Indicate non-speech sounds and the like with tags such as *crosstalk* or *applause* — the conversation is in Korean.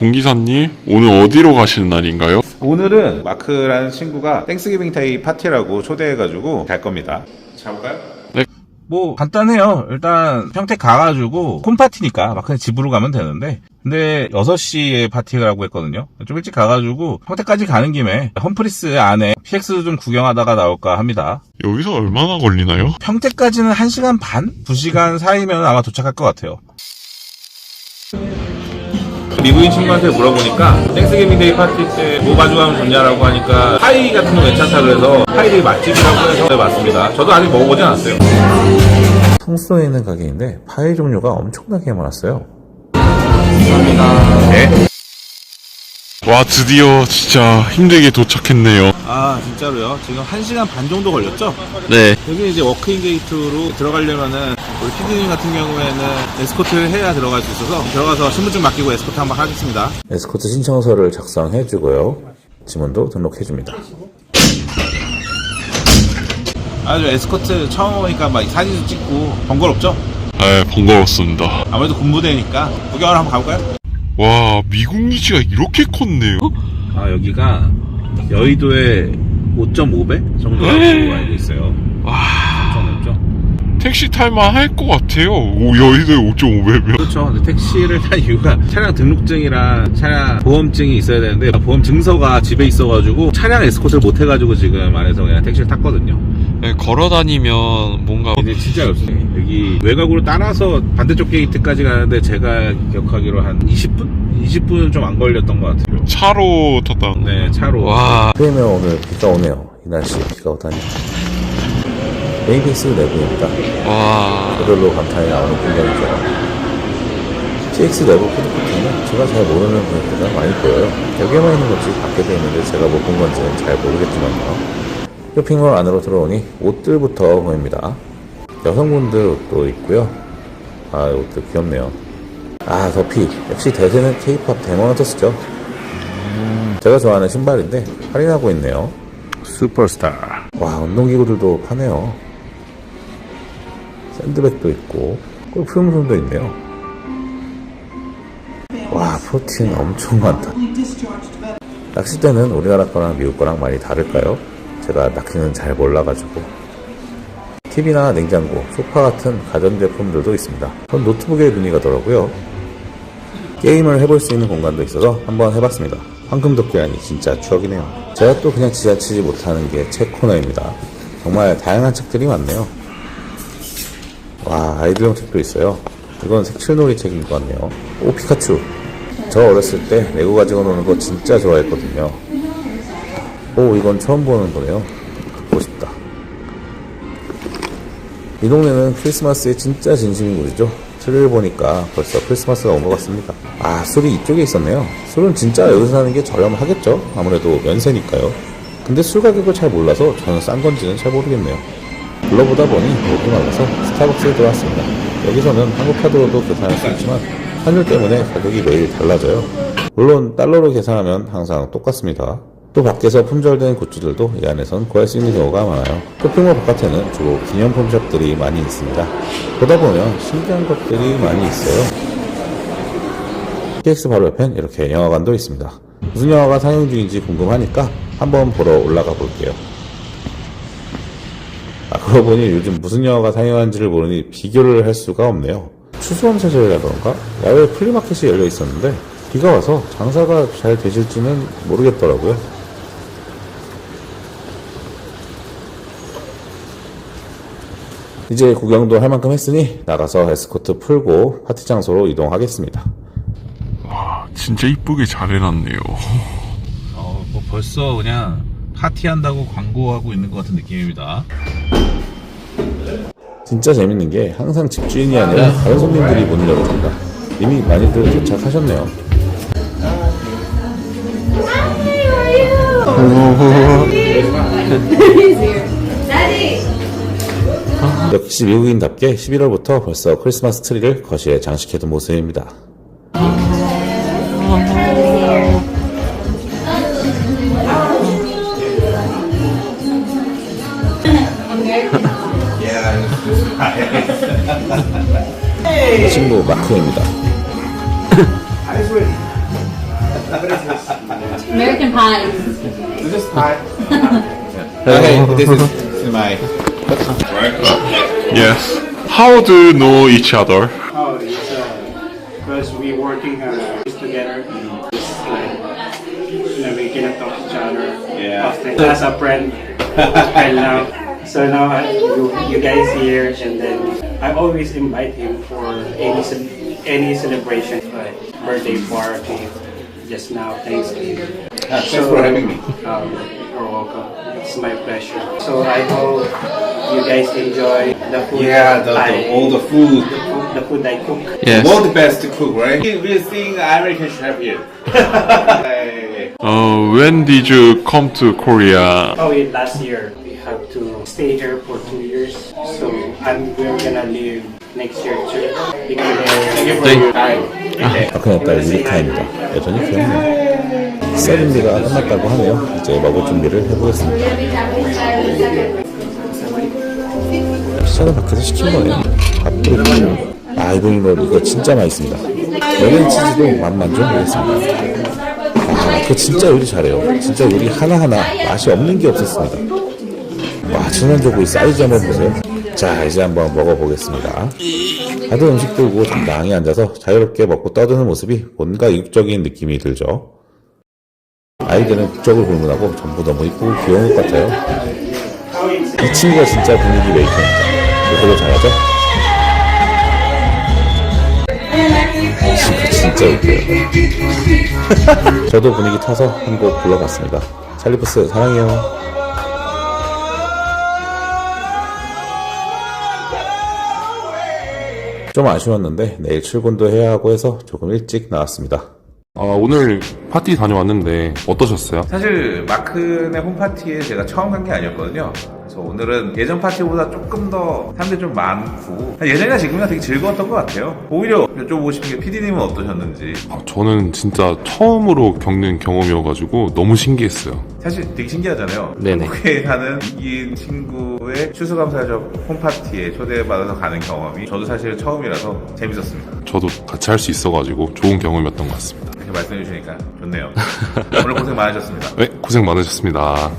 공기사님, 오늘 어디로 가시는 날인가요? 오늘은 마크라는 친구가 땡스기빙 데이 파티라고 초대해가지고 갈 겁니다. 자볼까요? 뭐 간단해요. 일단 평택 가가지고 홈파티니까 막 그냥 집으로 가면 되는데 근데 6시에 파티라고 했거든요. 좀 일찍 가가지고 평택까지 가는 김에 험프리스 안에 PX 좀 구경하다가 나올까 합니다. 여기서 얼마나 걸리나요? 평택까지는 1시간 반? 2시간 사이면 아마 도착할 것 같아요. 미국인 친구한테 물어보니까 땡스기빙 데이 파티 때 뭐 가져가면 좋냐라고 하니까 파이 같은 거 괜찮다 그래서 파이들이 맛집이라고 해서 네, 맞습니다. 저도 아직 먹어보진 않았어요. 성수동에 있는 가게인데 파이 종류가 엄청나게 많았어요. 와, 드디어 진짜 힘들게 도착했네요. 아 진짜로요? 지금 1시간 반 정도 걸렸죠? 네. 여기 이제 워크인 게이트로 들어가려면은 우리 피디님 같은 경우에는 에스코트를 해야 들어갈 수 있어서 들어가서 신분증 맡기고 에스코트 한번 하겠습니다. 에스코트 신청서를 작성해주고요. 지문도 등록해줍니다. 아주 에스코트 처음 오니까 막 사진도 찍고 번거롭죠? 네, 번거롭습니다. 아무래도 군부대니까 구경을 한번 가볼까요? 와, 미국 기지가 이렇게 컸네요? 아 여기가 여의도의 5.5배 정도라고 알고 있어요. 와, 엄청 넓죠? 택시 탈만 할 것 같아요. 오, 여의도에 5.5배면. 그렇죠. 근데 택시를 탄 이유가 차량 등록증이랑 차량 보험증이 있어야 되는데 보험 증서가 집에 있어가지고 차량 에스코트를 못 해가지고 지금 안에서 그냥 택시를 탔거든요. 네, 걸어 다니면 뭔가 근데 진짜 없어요. 여기 외곽으로 따라서 반대쪽 게이트까지 가는데 제가 기억하기로 한 20분? 20분은 좀 안 걸렸던 것 같아요. 차로 탔다. 네, 차로. 와, 프레임에 오늘 비가 오네요. 이 날씨에 비가 오다니. 메인피스 내부입니다. 와. 저절로 감탄이 나오는 풍경이죠. CX 내부 푸드코트는 제가 잘 모르는 분들보다 많이 보여요. 여기에만 있는 건지 밖에도 있는데 제가 못 본 건지는 잘 모르겠지만요. 쇼핑몰 안으로 들어오니 옷들부터 보입니다. 여성분들 옷도 있고요. 아, 옷들 귀엽네요. 아, 더피. 역시 대세는 K-팝 데모넌터스죠. 제가 좋아하는 신발인데 할인하고 있네요. 슈퍼스타. 와, 운동기구들도 파네요. 샌드백도 있고, 골프용품도 있네요. 와, 프로틴 엄청 많다. 낚싯대는 우리나라 거랑 미국 거랑 많이 다를까요? 제가 낚시는 잘 몰라가지고. TV나 냉장고, 소파 같은 가전제품들도 있습니다. 전 노트북에 눈이 가더라고요. 게임을 해볼 수 있는 공간도 있어서 한번 해봤습니다. 황금도끼라니 진짜 추억이네요. 제가 또 그냥 지나치지 못하는 게 책 코너입니다. 정말 다양한 책들이 많네요. 와, 아이들용 책도 있어요. 이건 색칠놀이 책인 것 같네요. 오, 피카츄. 저 어렸을 때 레고 가지고 노는 거 진짜 좋아했거든요. 오, 이건 처음 보는 거네요. 듣고 싶다. 이 동네는 크리스마스에 진짜 진심인 곳이죠. 트를 보니까 벌써 크리스마스가 온 것 같습니다. 아, 술이 이쪽에 있었네요. 술은 진짜 여기서 사는 게 저렴하겠죠? 아무래도 면세니까요. 근데 술 가격을 잘 몰라서 저는 싼 건지는 잘 모르겠네요. 불러보다 보니 목이 말라서 스타벅스에 들어왔습니다. 여기서는 한국 카드로도 계산할 수 있지만 환율 때문에 가격이 매일 달라져요. 물론 달러로 계산하면 항상 똑같습니다. 또 밖에서 품절된 굿즈들도 이 안에선 구할 수 있는 경우가 많아요. 쇼핑몰 바깥에는 주로 기념품 샵들이 많이 있습니다. 보다 보면 신기한 것들이 많이 있어요. PX 바로 옆엔 이렇게 영화관도 있습니다. 무슨 영화가 상영 중인지 궁금하니까 한번 보러 올라가 볼게요. 아, 그러고 보니 요즘 무슨 영화가 상영한지를 모르니 비교를 할 수가 없네요. 추수원 세절이라던가 야외 플리마켓이 열려 있었는데 비가 와서 장사가 잘 되실지는 모르겠더라고요. 이제 구경도 할 만큼 했으니 나가서 에스코트 풀고 파티 장소로 이동하겠습니다. 와, 진짜 이쁘게 잘 해놨네요. 어, 뭐 벌써 그냥 파티한다고 광고하고 있는 것 같은 느낌입니다. 진짜 재밌는 게 항상 집주인이 아니라 다른 손님들이 문을 열어줍니다. 이미 많이들 도착하셨네요. *laughs* 역시 미국인답게 11월부터 벌써 크리스마스 트리를 거실에 장식해둔 모습입니다. 친구 마크입니다. American Pie. This is pie. *laughs* okay, this is my. Yes. How do you know each other? Oh, it's uh, because we working uh, together. It's like you know, we cannot talk to each other Yeah. often as a friend. *laughs* and now, so now I, you, you guys here, and then I always invite him for any ce- any celebration, like birthday party. Just now, Thanksgiving. Ah, thanks for having me. Um, you're welcome. It's my pleasure. So I hope you guys enjoy the food. Yeah, the, I, the, all the food. the food, the food I cook. Yes. World best cook, right? We're seeing American chef here. Hey. *laughs* Uh, when did you come to Korea? Oh, wait, last year we have to stay here for two years. So I'm we're gonna leave next year too. Because Thank you for your time. 박근혜 딸 유리카입니다. 여전히 귀엽네요. 세븐리가 끝났다고 하네요. 이제 먹을 준비를 해보겠습니다. 피자는 밖에서 시킨 거예요. 있고. 아, 이번 롤 이거 진짜 맛있습니다. 여행 치즈도 맛 만져보겠습니다. 아, 그 진짜 요리 잘해요. 진짜 요리 하나하나 맛이 없는 게 없었습니다. 와, 천연조구이 사이즈 한번 보세요. 자, 이제 한번 먹어보겠습니다. 다들 음식 들고 적당히 앉아서 자유롭게 먹고 떠드는 모습이 뭔가 이국적인 느낌이 들죠. 아이들은 국적을 불문하고 전부 너무 이쁘고 귀여운 것 같아요. 이 친구가 진짜 분위기 메이커입니다. 이걸로? 이 친구 진짜 웃겨요. *laughs* 저도 분위기 타서 한 곡 불러봤습니다. 찰리푸스 사랑해요. 좀 아쉬웠는데 내일 출근도 해야 하고 해서 조금 일찍 나왔습니다. 아, 오늘 파티 다녀왔는데 어떠셨어요? 사실 마크네 홈파티에 제가 처음 간 게 아니었거든요. 그래서 오늘은 예전 파티보다 조금 더 사람들이 좀 많고 예전이나 지금이나 되게 즐거웠던 것 같아요. 오히려 여쭤보고 싶은 게 PD님은 어떠셨는지 아, 저는 진짜 처음으로 겪는 경험이어가지고 너무 신기했어요. 사실 되게 신기하잖아요. 네네. 한국에 사는 이긴 친구의 추수감사적 홈파티에 초대받아서 가는 경험이 저도 사실 처음이라서 재밌었습니다. 저도 같이 할 수 있어가지고 좋은 경험이었던 것 같습니다. 이렇게 말씀해 주시니까 좋네요. 오늘 고생 많으셨습니다. 네, 고생 많으셨습니다.